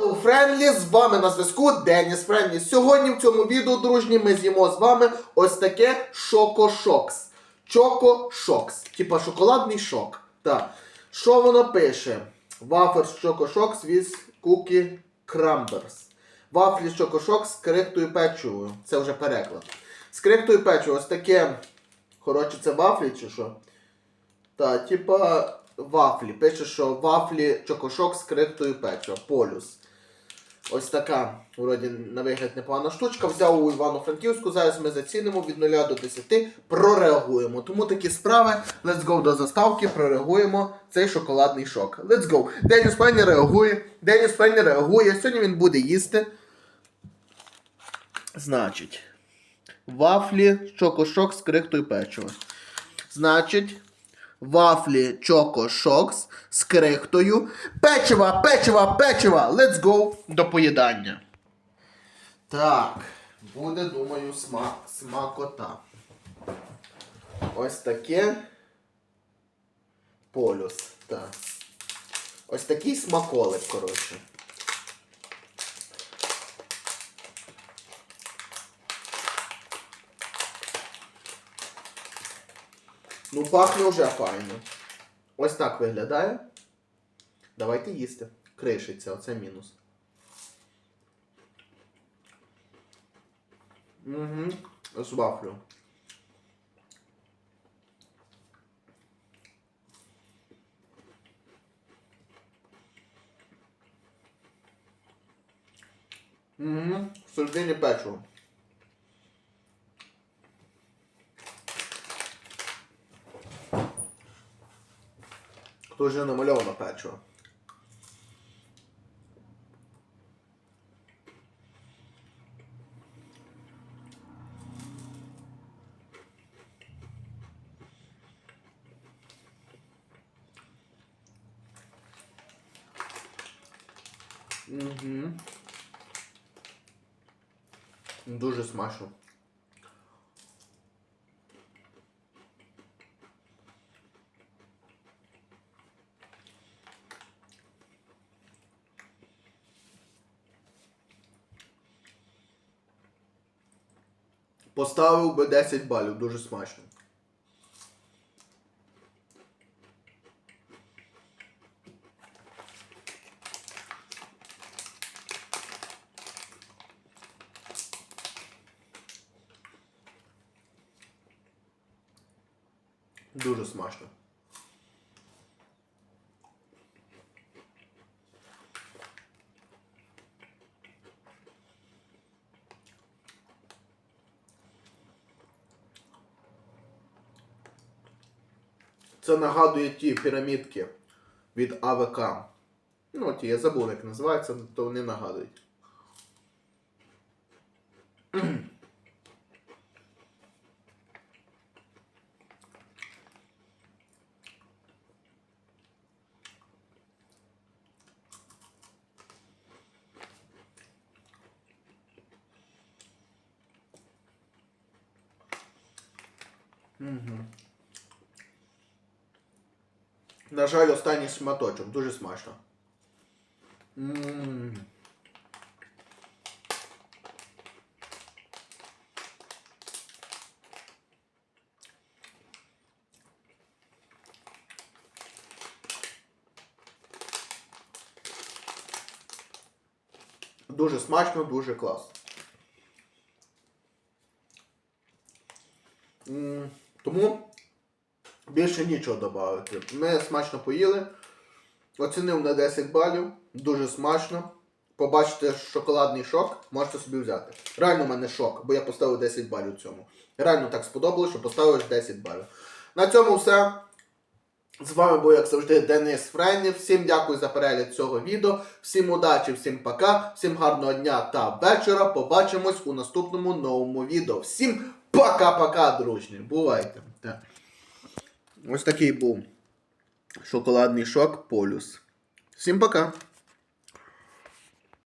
Friendly, з вами на зв'язку Деніс Френлі. Сьогодні в цьому відео, дружні, ми з'їмо з вами ось таке Шоко-Шокс. Чоко-Шокс. Типа шоколадний шок. Так. Що воно пише? Вафер з Шоко-Шокс with Cookie Crumbers. Вафлі з Шоко-Шокс з крихтою печивою. Це вже переклад. З крихтою печивою. Ось таке. Коротше, це вафлі чи що? Та, типа вафлі. Пише, що вафлі чокошок з крихтою печива. Полюс. Ось така, вроді, на вигляд непогана штучка. Взяв у Івано-Франківську. Зараз ми зацінимо від 0 до 10, прореагуємо. Тому такі справи. Let's go до заставки, прореагуємо цей шоколадний шок. Let's go. Деніс Пенні реагує. Деніс Пенні реагує. Сьогодні він буде їсти. Значить. Вафлі чокошок з крихтою печива. Значить, вафлі Choco Shocks з крихтою. Печива, печива, печива! Let's go до поїдання. Так, буде, думаю, смак, смакота. Ось таке. Полюс. Так. Ось такий смаколик, коротше. Ну, пахне вже файно. Ось так виглядає. Давайте їсти. Кришиться, оце мінус. Угу. З вафлю. Угу. Всередині печиво. Тут вже намальовано печиво. Угу. Дуже смачно. Поставив би 10 балів, дуже смачно. Дуже смачно. Це нагадує ті пірамідки від АВК. Ну, ті, я забув, як називаються, то вони нагадують. На жаль, останній шматочок. Дуже смачно. М. Дуже смачно, дуже класно. М, Тому більше нічого додати. Ми смачно поїли. Оцінив на 10 балів. Дуже смачно. Побачите шоколадний шок, можете собі взяти. Реально в мене шок, бо я поставив 10 балів цьому. Реально так сподобалось, що поставив 10 балів. На цьому все. З вами був, як завжди, Денис Фрейнів. Всім дякую за перегляд цього відео. Всім удачі, всім пока, всім гарного дня та вечора. Побачимось у наступному новому відео. Всім пока-пока, дружні. Бувайте. Ось такий був шоколадний шок полюс. Всім пока!